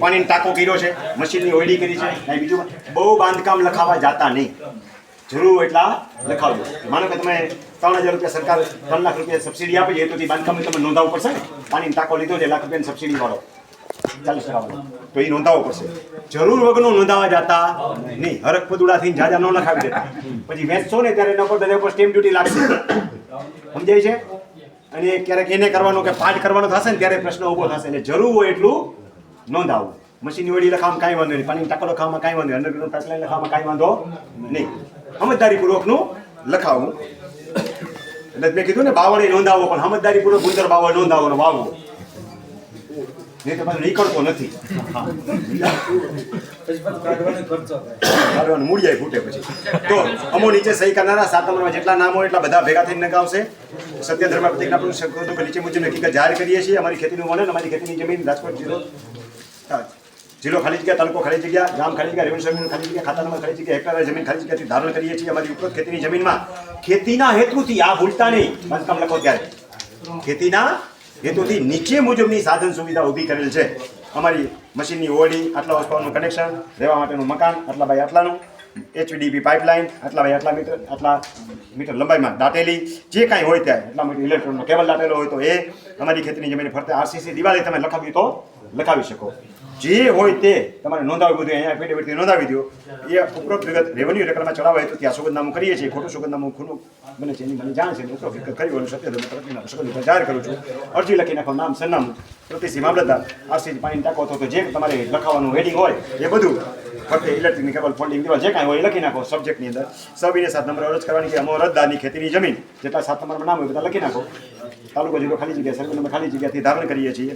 પાણીનો ટાંકો કર્યો છે, મશીનની ઓયડી કરી છે કાંઈ બીજું બહુ બાંધકામ લખાવા જાતા નહીં. જરૂર એટલા લખાવજો. માનો કે તમે ત્રણ હજાર રૂપિયા સરકાર ત્રણ લાખ રૂપિયા સબસિડી આપે છે તો તે બાંધકામ તમે નોંધાવવું પડશે ને? પાણીનો ટાંકો લીધો છે, લાખ રૂપિયાની સબસિડી વાળો. ચાલીસ ટકા તો એ નોંધાવવો પડશે. જરૂર વગરનું નોંધાવા જતા નહીં. હરક પદુડાથી જાજા ન લખાવી દેતા. પછી વેચશો ને ત્યારે એના પર બધા પર સ્ટેમ્પ ડ્યુટી લાગશે. સમજાય છે? અને ક્યારેક એને કરવાનો કે પાઠ કરવાનો થશે ને ત્યારે પ્રશ્ન ઊભો થશે. એટલે જરૂર હોય એટલું નોંધાવવું મશીન વડી લખાવામાં કાંઈ વાંધો નહીં. પાણી ટકલો ખાવામાં કાંઈ વાંધો અંડરગ્રાઉન્ડ પાઇપલાઇન લખાવામાં કાંઈ વાંધો નહીં. સમજદારીપૂર્વકનું લખાવું. એટલે મેં કીધું ને, બાવળે નોંધાવો, પણ સમજદારીપૂર્વક ગુંદર બાવળ નોંધાવો વાવવો. નહીં તો નીકળતો નથી. કાઢવાનો મૂળિયાય ફૂટે પછી. તો અમો નીચે સહી કરનારા, સાત જેટલા નામ એટલા બધા ભેગા થઈને નગાવશે. સત્ય ધર્મ પ્રતિજ્ઞા પણ નીચે મુજબ હકીકત જાહેર કરીએ છીએ. અમારી ખેતીનું વર્ણન અમારી ખેતીની જમીન, રાજકોટ જિલ્લો જિલ્લો ખાલી જગ્યા, તાલુકો ખાલી જગ્યા, ગામ ખાલી જગ્યા, રેવન્યુ જમીન ખાલી જગ્યા ખાતા નંબર ખાલી જગ્યા હેક્ટર જમીન ખાલી જગ્યાથી ધારણ કરીએ છીએ અમારી ઉપરોક્ત ખેતીની જમીનમાં. ખેતીના હેતુથી આ ભૂલતા નહીં. બાંધકામ લખો ત્યારે. ખેતીના હેતુથી નીચે મુજબની સાધન સુવિધા ઊભી કરેલ છે. અમારી મશીનની ઓડી, આટલા વસ્તુઓનું કનેક્શન રહેવા માટેનું મકાન આટલા બાય આટલાનું એચડીબી પાઇપલાઇન આટલા ભાઈ આટલા મીટર આટલા મીટર લંબાઈમાં દાટેલી. જે કાંઈ હોય ત્યાં એટલા મીટર ઇલેક્ટ્રોનનો કેબલ દાટેલો હોય તો એ અમારી ખેતીની જમીન ફરતે. આરસીસી દિવાળી તમે લખાવ્યું તો લખાવી શકો. જે હોય તે તમારે નોંધાવી બધું અહીંયા એફિડેવિટથી નોંધાવી દો. એ ઉપરોક્ત વિગત રેવન્યુ રેકર્ડમાં ચડાવે તો ત્યાં સુગંધનામું કરીએ છીએ, ખોટું સુગંધનામું ખુલ્લું બને છે એની મને જાણ છે, ઉપરોક્ત વિગત કરી હોય સત્ય ધર્મ પ્રતિજ્ઞા સુગંધ જાહેર કરું છું. અરજી લખી નાખો, નામ, સરનામું પ્રતિસિંહ મામલતદાર આરસીસી પાણી ટાંકો તો જે તમારે લખાવાનું હેડિંગ હોય એ બધું ફક્ત ઇલેક્ટ્રિકની કેબલ ફોલ્ડિંગ દેવા જે કાંઈ હોય લખી નાખો સબ્જેક્ટની અંદર. સબીને સાત નંબર અરજ કરવાની કે અમો રદ્દાની ખેતીની જમીન જેટલા સાત નંબરમાં નામ હોય બધા લખી નાખો. તાલુકો જિલ્લો ખાલી જગ્યા, સર્વે નંબર ખાલી જગ્યાથી ધારણ કરીએ છીએ.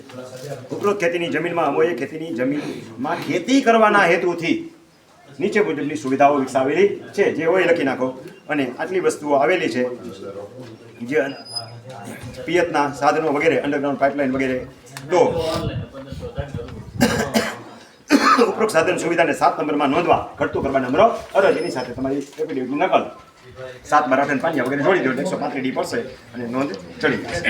ઉપરોક્ત ખેતીની જમીનમાં અમોએ ખેતીની જમીનમાં ખેતી કરવાના હેતુથી નીચે મુજબની સુવિધાઓ વિકસાવેલી છે, જે હોય લખી નાખો. અને આટલી વસ્તુઓ આવેલી છે, જે પિયતના સાધનો વગેરે અંડરગ્રાઉન્ડ પાઇપલાઇન વગેરે. તો ઉપરોક્ત સાધન સુવિધાને સાત નંબરમાં નોંધવા, ઘટતું કરવા નંબરો, અરજ. એની સાથે તમારી એફિડેવિટની નકલ. સાત બાર આઠ પાંચ વગેરે જોડી દો એકસો પાંત્રીસ ડી પડશે અને નોંધ ચડી જશે.